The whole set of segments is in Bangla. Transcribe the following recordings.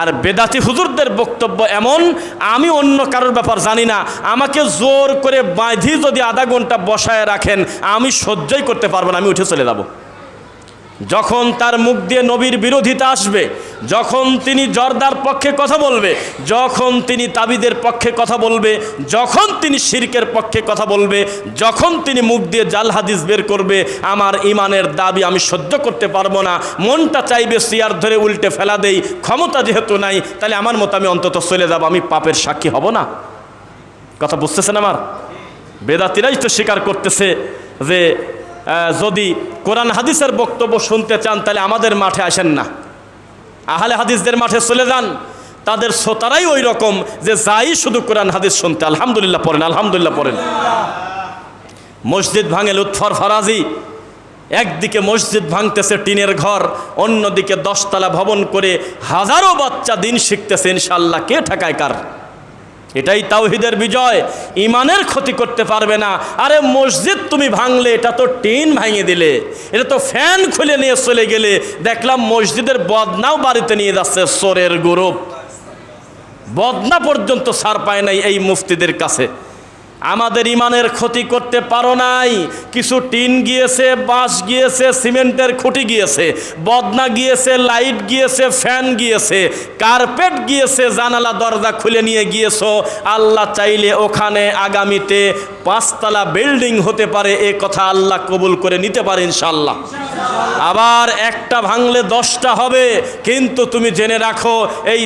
আর বেদাতি হুজুরদের বক্তব্য এমন, আমি অন্য কারোর ব্যাপার জানি না। আমাকে জোর করে বাঁধি যদি আধা ঘণ্টা বসায় রাখেন, আমি সহ্যই করতে পারব না, আমি উঠে চলে যাব। যখন তার মুখ দিয়ে নবীর বিরোধিতা আসবে যখন তিনি জর্দার পক্ষে কথা বলবে, যখন তিনি তাবিদের পক্ষে কথা বলবে, যখন তিনি শিরকের পক্ষে কথা বলবে, যখন তিনি মুখ দিয়ে জাল হাদিস বের করবে, আমার ইমানের দাবি আমি সহ্য করতে পারব না। মনটা চাইবে সিয়ার ধরে উল্টে ফেলা দেই, ক্ষমতা যেহেতু নাই, তাহলে আমার মতো আমি অন্তত চলে যাব, আমি পাপের সাক্ষী হব না। কথা বুঝতেছেন আমার? বেদাতিরাই তো স্বীকার করতেছে যে যদি কোরআন হাদিসের বক্তব্য শুনতে চান, তাহলে আমাদের মাঠে আসেন না। আহলে হাদিসদের মাঠে চলে যান। তাদের শ্রোতারাই ওই রকম যে যাই শুধু কোরআন, হাদিস শুনতে। আলহামদুলিল্লাহ পড়েন আলহামদুলিল্লাহ পড়েন। মসজিদ ভাঙে লুৎফর ফরাজি। একদিকে মসজিদ ভাঙতেছে টিনের ঘর, অন্যদিকে দশতলা ভবন করে হাজারো বাচ্চা দিন শিখতেছে ইনশাল্লাহ কে ঠেকায় কার? এটাই তাওহিদের বিজয়। ইমানের ক্ষতি করতে পারবে না। আরে মসজিদ তুমি ভাঙলে, এটা তো টিন ভাঙিয়ে দিলে। এটা তো ফ্যান খুলে নিয়ে চলে গেলে। দেখলাম মসজিদের বদনাও বাড়িতে নিয়ে যাচ্ছে সোরের গ্রুপ। বদনা পর্যন্ত সার পায় নাই এই মুফতিদের কাছে। আমাদের ইমানের ক্ষতি করতে পারো নাই। কিছু টিন গিয়েছে, বাঁশ গিয়েছে, সিমেন্টের খুঁটি গিয়েছে, বদনা গিয়েছে, লাইট গিয়েছে, ফ্যান গিয়েছে, কার্পেট গিয়েছে, জানালা, দরজা খুলে নিয়ে গিয়েছো। আল্লাহ চাইলে ওখানে আগামীতে পাঁচতলা বিল্ডিং হতে পারে, এ কথা আল্লাহ কবুল করে নিতে পারে ইনশাল্লাহ আবার একটা ভাঙলে দশটা হবে, কিন্তু তুমি জেনে রাখো, এই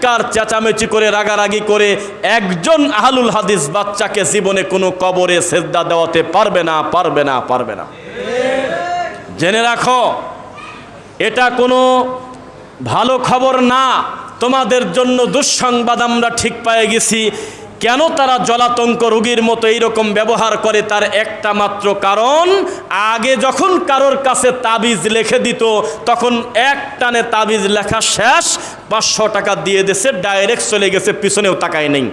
চিৎকার, চেঁচামেচি করে, রাগারাগি করে একজন আহলুল হাদিস বাচ্চাকে জীবনে কোনো কবরে সেজদা দেওয়াতে পারবে না পারবে না পারবে না। জেনে রাখো, এটা কোনো ভালো খবর না। তোমাদের জন্য দুঃসংবাদ আমরা ঠিক পেয়ে গেছি। কেন তারা জলাতঙ্ক রোগীর মতো এইরকম ব্যবহার করে তার একটা মাত্র কারণ? আগে যখন কারোর কাছে তাবিজ লিখে দিত, তখন এক টানে তাবিজ লেখা শেষ, পাঁচশো টাকা দিয়ে দিয়েছে, ডাইরেক্ট চলে গেছে, পিছনেও তাকায় নেই।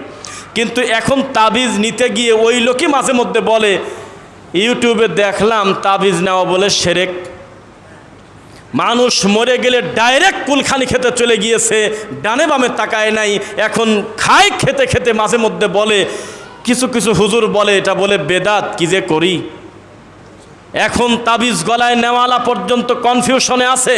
কিন্তু এখন তাবিজ নিতে গিয়ে ওই লোকই মাঝে মধ্যে বলে, ইউটিউবে দেখলাম তাবিজ নেওয়া বলে সেরেক মানুষ মরে গেলে ডাইরেক্ট কুলখানি খেতে চলে গিয়েছে, ডানে বামে তাকায় নাই, এখন খায় খেতে খেতে মাঝে মধ্যে বলে, কিছু কিছু হুজুর বলে, এটা বলে বেদাত, কি যে করি? এখন তাবিজ গলায় নেওয়ালা পর্যন্ত কনফিউশনে আছে।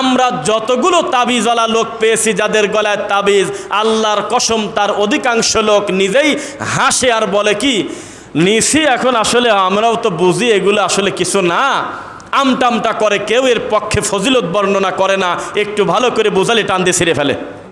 আমরা যতগুলো তাবিজওয়ালা লোক পেয়েছি যাদের গলায় তাবিজ, আল্লাহর কসম তার অধিকাংশ লোক নিজেই হাসে আর বলে কি, নিছি এখন আসলে আমরাও তো বুঝি এগুলো আসলে কিছু না। আমটামটা করে, কেউ এর পক্ষে ফজিলত বর্ণনা করে না। একটু ভালো করে বোঝালে টান দিয়ে ছিঁড়ে ফেলে।